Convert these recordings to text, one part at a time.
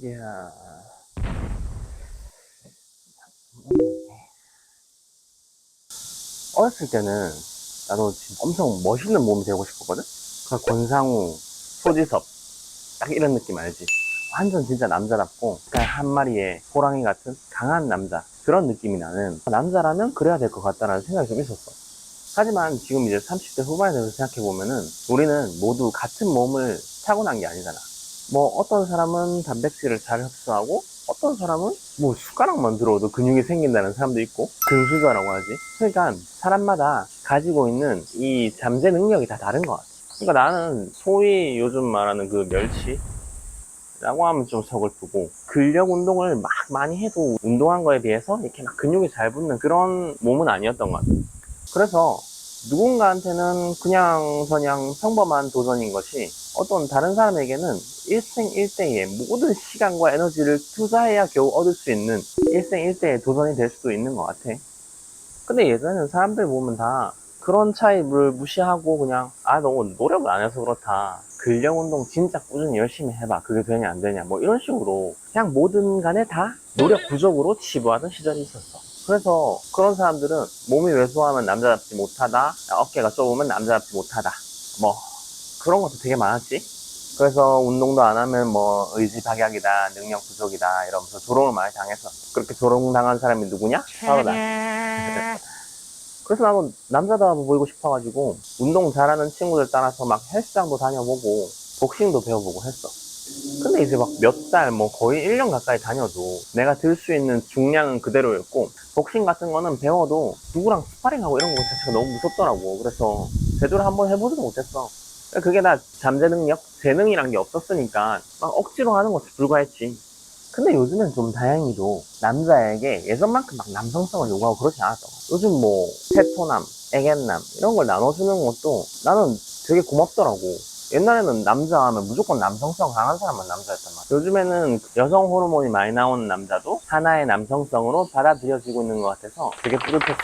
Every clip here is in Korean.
이야. 어렸을 때는 나도 엄청 멋있는 몸이 되고 싶었거든? 그 권상우, 소지섭, 딱 이런 느낌 알지? 완전 진짜 남자답고, 그냥 한 마리의 호랑이 같은 강한 남자. 그런 느낌이 나는 남자라면 그래야 될 것 같다라는 생각이 좀 있었어. 하지만 지금 이제 30대 후반에 대해서 생각해보면은 우리는 모두 같은 몸을 타고난 게 아니잖아. 뭐 어떤 사람은 단백질을 잘 흡수하고 어떤 사람은 뭐 숟가락만 들어도 근육이 생긴다는 사람도 있고 근수저라고 하지. 그러니까 사람마다 가지고 있는 이 잠재 능력이 다 다른 것 같아. 그러니까 나는 소위 요즘 말하는 그 멸치 라고 하면 좀 서글프고 근력 운동을 막 많이 해도 운동한 거에 비해서 이렇게 막 근육이 잘 붙는 그런 몸은 아니었던 것 같아. 그래서 누군가한테는 그냥 그냥 평범한 도전인 것이 어떤 다른 사람에게는 일생일대의 모든 시간과 에너지를 투자해야 겨우 얻을 수 있는 일생일대의 도전이 될 수도 있는 것 같아. 근데 예전에는 사람들 보면 다 그런 차이를 무시하고 그냥 아너 노력을 안 해서 그렇다. 근력 운동 진짜 꾸준히 열심히 해봐. 그게 되냐 안 되냐 뭐 이런 식으로 그냥 뭐든 간에 다 노력 부족으로 치부하던 시절이 있었어. 그래서 그런 사람들은 몸이 왜소하면 남자답지 못하다. 어깨가 좁으면 남자답지 못하다. 뭐 그런 것도 되게 많았지. 그래서 운동도 안 하면 뭐 의지박약이다, 능력 부족이다 이러면서 조롱을 많이 당했어. 그렇게 조롱당한 사람이 누구냐? 바로 나. 그래서 나도 남자다워 보이고 싶어가지고 운동 잘하는 친구들 따라서 막 헬스장도 다녀보고 복싱도 배워보고 했어. 근데 이제 막 몇 달, 뭐 거의 1년 가까이 다녀도 내가 들 수 있는 중량은 그대로였고 복싱 같은 거는 배워도 누구랑 스파링하고 이런 거 자체가 너무 무섭더라고. 그래서 제대로 한번 해보지도 못했어. 그게 다 잠재 능력, 재능이란 게 없었으니까 막 억지로 하는 것에 불과했지. 근데 요즘엔 좀 다행히도 남자에게 예전만큼 막 남성성을 요구하고 그러지 거야. 요즘 뭐 테토남, 애견남 이런 걸 나눠주는 것도 나는 되게 고맙더라고. 옛날에는 남자 하면 무조건 남성성 강한 사람만 남자였단 말이야. 요즘에는 여성 호르몬이 많이 나오는 남자도 하나의 남성성으로 받아들여지고 있는 것 같아서 되게 뿌듯했어.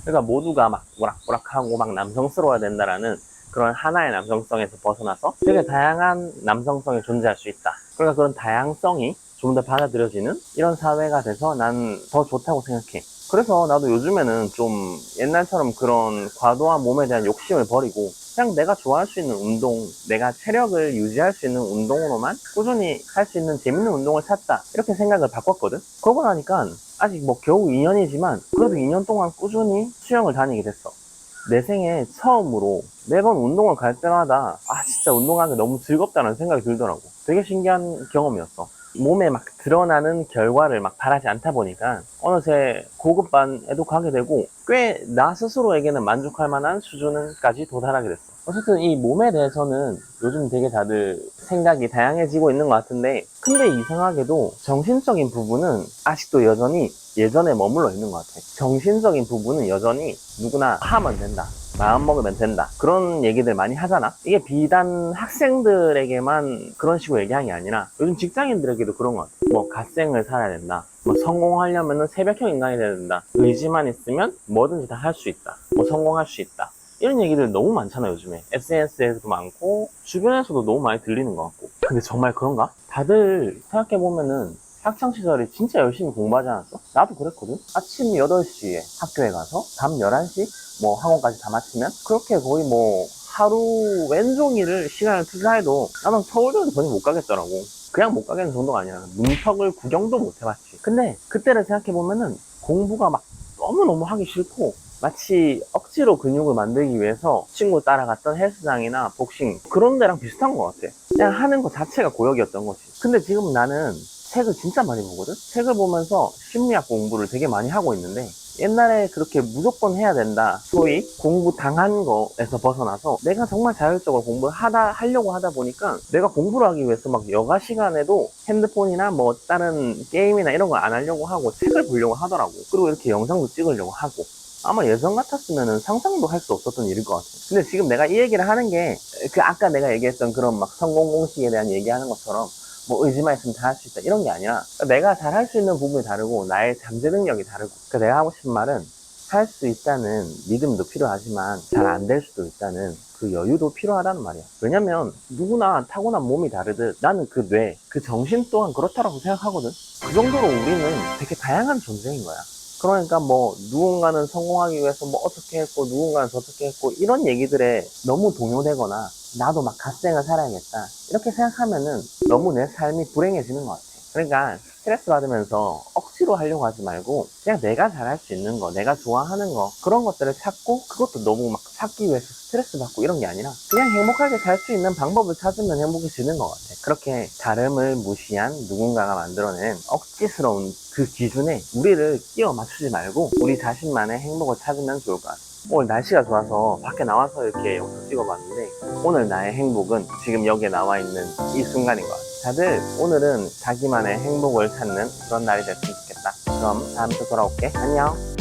그러니까 모두가 막 오락부락하고 막 남성스러워야 된다라는 그런 하나의 남성성에서 벗어나서 되게 다양한 남성성이 존재할 수 있다. 그러니까 그런 다양성이 좀 더 받아들여지는 이런 사회가 돼서 난 더 좋다고 생각해. 그래서 나도 요즘에는 좀 옛날처럼 그런 과도한 몸에 대한 욕심을 버리고 그냥 내가 좋아할 수 있는 운동, 내가 체력을 유지할 수 있는 운동으로만 꾸준히 할 수 있는 재밌는 운동을 찾다. 이렇게 생각을 바꿨거든? 그러고 나니까 아직 뭐 겨우 2년이지만 그래도 2년 동안 꾸준히 수영을 다니게 됐어. 내 생에 처음으로 매번 운동을 갈 때마다 아 진짜 운동하는 게 너무 즐겁다는 생각이 들더라고. 되게 신기한 경험이었어. 몸에 막 드러나는 결과를 막 바라지 않다 보니까 어느새 고급반에도 가게 되고 꽤 나 스스로에게는 만족할 만한 수준까지 도달하게 됐어. 어쨌든 이 몸에 대해서는 요즘 되게 다들 생각이 다양해지고 있는 것 같은데 근데 이상하게도 정신적인 부분은 아직도 여전히 예전에 머물러 있는 것 같아. 정신적인 부분은 여전히 누구나 하면 된다. 마음 먹으면 된다. 그런 얘기들 많이 하잖아. 이게 비단 학생들에게만 그런 식으로 얘기하는 게 아니라 요즘 직장인들에게도 그런 것 같아. 뭐 갓생을 살아야 된다. 뭐 성공하려면 새벽형 인간이 돼야 된다. 의지만 있으면 뭐든지 다 할 수 있다. 뭐 성공할 수 있다. 이런 얘기들 너무 많잖아 요즘에 SNS에서도 많고 주변에서도 너무 많이 들리는 것 같고 근데 정말 그런가? 다들 생각해보면은 학창시절에 진짜 열심히 공부하지 않았어? 나도 그랬거든? 아침 8시에 학교에 가서 밤 11시 뭐 학원까지 다 마치면 그렇게 거의 뭐 하루 왼종일을 시간을 투자해도 나는 서울대는 전혀 못 가겠더라고 그냥 못 가겠는 정도가 아니야 문턱을 구경도 못 해봤지 근데 그때를 생각해보면은 공부가 막 너무너무 하기 싫고 마치 억지로 근육을 만들기 위해서 친구 따라갔던 헬스장이나 복싱 그런 데랑 비슷한 것 같아 그냥 하는 것 자체가 고역이었던 거지 근데 지금 나는 책을 진짜 많이 보거든? 책을 보면서 심리학 공부를 되게 많이 하고 있는데 옛날에 그렇게 무조건 해야 된다 소위 공부 당한 거에서 벗어나서 내가 정말 자율적으로 공부를 하다 하려고 하다 보니까 내가 공부를 하기 위해서 막 여가 시간에도 핸드폰이나 뭐 다른 게임이나 이런 거 안 하려고 하고 책을 보려고 하더라고 그리고 이렇게 영상도 찍으려고 하고 아마 예전 같았으면 상상도 할 수 없었던 일일 것 같아. 근데 지금 내가 이 얘기를 하는 게, 그 아까 내가 얘기했던 그런 막 성공 공식에 대한 얘기하는 것처럼, 뭐 의지만 있으면 다 할 수 있다. 이런 게 아니라, 내가 잘 할 수 있는 부분이 다르고, 나의 잠재 능력이 다르고. 그러니까 내가 하고 싶은 말은, 할 수 있다는 믿음도 필요하지만, 잘 안 될 수도 있다는 그 여유도 필요하다는 말이야. 왜냐면 누구나 타고난 몸이 다르듯 나는 그 뇌, 그 정신 또한 그렇다고 생각하거든. 그 정도로 우리는 되게 다양한 존재인 거야. 그러니까 뭐 누군가는 성공하기 위해서 뭐 어떻게 했고 누군가는 저렇게 했고 이런 얘기들에 너무 동요되거나 나도 막 갓생을 살아야겠다 이렇게 생각하면은 너무 내 삶이 불행해지는 것 같아. 그러니까 스트레스 받으면서 억지로 하려고 하지 말고 그냥 내가 잘할 수 있는 거, 내가 좋아하는 거 그런 것들을 찾고 그것도 너무 막 찾기 위해서 스트레스 받고 이런 게 아니라 그냥 행복하게 살 수 있는 방법을 찾으면 행복해지는 것 같아. 그렇게 다름을 무시한 누군가가 만들어낸 억지스러운 그 기준에 우리를 끼워 맞추지 말고 우리 자신만의 행복을 찾으면 좋을 것 같아. 오늘 날씨가 좋아서 밖에 나와서 이렇게 영상 찍어봤는데 오늘 나의 행복은 지금 여기에 나와 있는 이 순간인 것 같아. 다들 오늘은 자기만의 행복을 찾는 그런 날이 됐으면 좋겠다. 그럼 다음 주 돌아올게. 안녕.